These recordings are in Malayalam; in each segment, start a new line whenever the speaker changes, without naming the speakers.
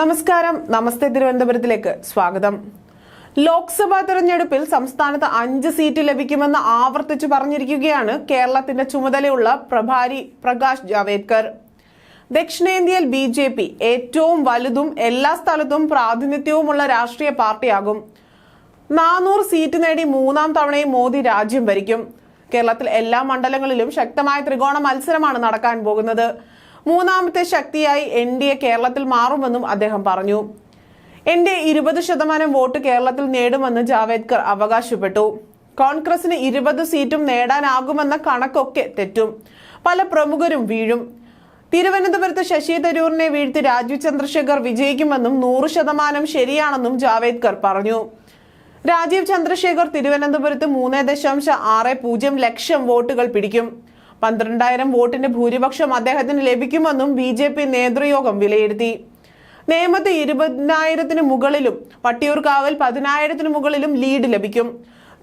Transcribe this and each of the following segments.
നമസ്കാരം. നമസ്തേ തിരുവനന്തപുരത്തിലേക്ക് സ്വാഗതം. ലോക്സഭാ തെരഞ്ഞെടുപ്പിൽ സംസ്ഥാനത്ത് അഞ്ച് സീറ്റ് ലഭിക്കുമെന്ന് ആവർത്തിച്ചു പറഞ്ഞിരിക്കുകയാണ് കേരളത്തിന്റെ ചുമതലയുള്ള പ്രഭാരി പ്രകാശ് ജാവേദ്കർ. ദക്ഷിണേന്ത്യയിൽ ബി ജെ പി ഏറ്റവും വലുതും എല്ലാ സ്ഥലത്തും പ്രാതിനിധ്യവുമുള്ള രാഷ്ട്രീയ പാർട്ടിയാകും. നാനൂറ് സീറ്റ് നേടി മൂന്നാം തവണയും മോദി രാജ്യം ഭരിക്കും. കേരളത്തിൽ എല്ലാ മണ്ഡലങ്ങളിലും ശക്തമായ ത്രികോണ മത്സരമാണ് നടക്കാൻ പോകുന്നത്. മൂന്നാമത്തെ ശക്തിയായി എൻ ഡി എ കേരളത്തിൽ മാറുമെന്നും അദ്ദേഹം പറഞ്ഞു. എൻ ഡി എ ഇരുപത് ശതമാനം വോട്ട് കേരളത്തിൽ നേടുമെന്ന് ജാവേദ്കർ അവകാശപ്പെട്ടു. കോൺഗ്രസിന് ഇരുപത് സീറ്റും നേടാനാകുമെന്ന കണക്കൊക്കെ തെറ്റും. പല പ്രമുഖരും വീഴും. തിരുവനന്തപുരത്ത് ശശി തരൂറിനെ വീഴ്ത്തി രാജീവ് ചന്ദ്രശേഖർ വിജയിക്കുമെന്നും നൂറ് ശതമാനം ശരിയാണെന്നും ജാവേദ്കർ പറഞ്ഞു. രാജീവ് ചന്ദ്രശേഖർ തിരുവനന്തപുരത്ത് മൂന്ന് ദശാംശം ആറ് പൂജ്യം ലക്ഷം വോട്ടുകൾ പിടിക്കും. പന്ത്രണ്ടായിരം വോട്ടിന്റെ ഭൂരിപക്ഷം അദ്ദേഹത്തിന് ലഭിക്കുമെന്നും ബി ജെ പി നേതൃയോഗം വിലയിരുത്തി. നേമത്ത് ഇരുപതിനായിരത്തിന് മുകളിലും വട്ടിയൂർക്കാവിൽ പതിനായിരത്തിന് മുകളിലും ലീഡ് ലഭിക്കും.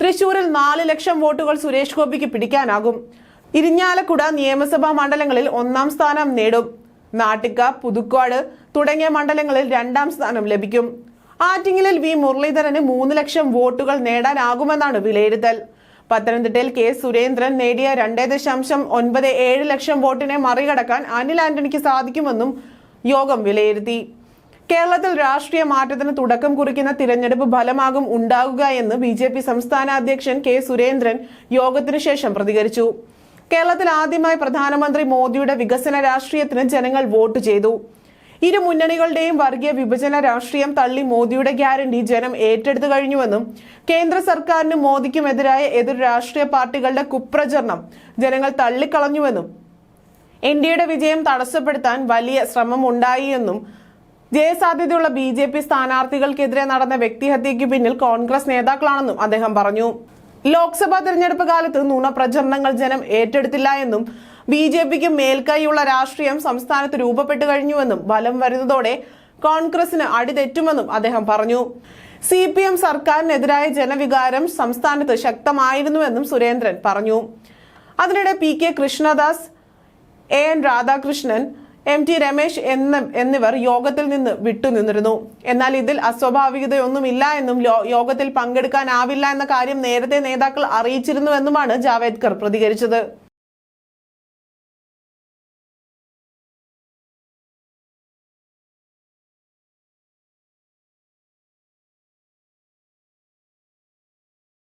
തൃശൂരിൽ നാല് ലക്ഷം വോട്ടുകൾ സുരേഷ് ഗോപിക്ക് പിടിക്കാനാകും. ഇരിഞ്ഞാലക്കുട നിയമസഭാ മണ്ഡലങ്ങളിൽ ഒന്നാം സ്ഥാനം നേടും. നാട്ടിക്ക പുതുക്കാട് തുടങ്ങിയ മണ്ഡലങ്ങളിൽ രണ്ടാം സ്ഥാനം ലഭിക്കും. ആറ്റിങ്ങലിൽ വി മുരളീധരന് മൂന്ന് ലക്ഷം വോട്ടുകൾ നേടാനാകുമെന്നാണ് വിലയിരുത്തൽ. പത്തനംതിട്ടയിൽ കെ സുരേന്ദ്രൻ നേടിയ രണ്ടേ ദശാംശം ഒൻപത് ഏഴ് ലക്ഷം വോട്ടിനെ മറികടക്കാൻ അനിൽ ആന്റണിക്ക് സാധിക്കുമെന്നും യോഗം വിലയിരുത്തി. കേരളത്തിൽ രാഷ്ട്രീയ മാറ്റത്തിന് തുടക്കം കുറിക്കുന്ന തിരഞ്ഞെടുപ്പ് ഫലമാകും ഉണ്ടാകുക എന്ന് ബി ജെ പി സംസ്ഥാന അധ്യക്ഷൻ കെ സുരേന്ദ്രൻ യോഗത്തിനു ശേഷം പ്രതികരിച്ചു. കേരളത്തിൽ ആദ്യമായി പ്രധാനമന്ത്രി മോദിയുടെ വികസന രാഷ്ട്രീയത്തിന് ജനങ്ങൾ വോട്ട് ചെയ്തു. ഇരു മുന്നണികളുടെയും വർഗീയ വിഭജന രാഷ്ട്രീയം തള്ളി മോദിയുടെ ഗ്യാരണ്ടി ജനം ഏറ്റെടുത്തു കഴിഞ്ഞുവെന്നും കേന്ദ്ര സർക്കാരിനും മോദിക്കുമെതിരായ എതിർ രാഷ്ട്രീയ പാർട്ടികളുടെ കുപ്രചരണം ജനങ്ങൾ തള്ളിക്കളഞ്ഞുവെന്നും എൻ ഡിയുടെ വിജയം തടസ്സപ്പെടുത്താൻ വലിയ ശ്രമം ഉണ്ടായി എന്നും ജയസാധ്യതയുള്ള ബി ജെ പി സ്ഥാനാർത്ഥികൾക്കെതിരെ നടന്ന വ്യക്തിഹത്യയ്ക്ക് പിന്നിൽ കോൺഗ്രസ് നേതാക്കളാണെന്നും അദ്ദേഹം പറഞ്ഞു. ലോക്സഭാ തെരഞ്ഞെടുപ്പ് കാലത്ത് നുണപ്രചരണങ്ങൾ ജനം ഏറ്റെടുത്തില്ല എന്നും ബി ജെ പിക്ക് മേൽക്കൈയുള്ള രാഷ്ട്രീയം സംസ്ഥാനത്ത് രൂപപ്പെട്ടു കഴിഞ്ഞുവെന്നും ബലം വരുന്നതോടെ കോൺഗ്രസിന് അടിതെറ്റുമെന്നും അദ്ദേഹം പറഞ്ഞു. സി പി എം സർക്കാരിനെതിരായ ജനവികാരം സംസ്ഥാനത്ത് ശക്തമായിരുന്നുവെന്നും സുരേന്ദ്രൻ പറഞ്ഞു. അതിനിടെ P K Krishnadas A N Radhakrishnan M T Ramesh എന്ന എന്നിവർ യോഗത്തിൽ നിന്ന് വിട്ടുനിന്നിരുന്നു. എന്നാൽ ഇതിൽ അസ്വാഭാവികതയൊന്നുമില്ല എന്നും യോഗത്തിൽ പങ്കെടുക്കാനാവില്ല എന്ന കാര്യം നേരത്തെ നേതാക്കൾ അറിയിച്ചിരുന്നുവെന്നുമാണ് ജാവേദ്കർ പ്രതികരിച്ചത്.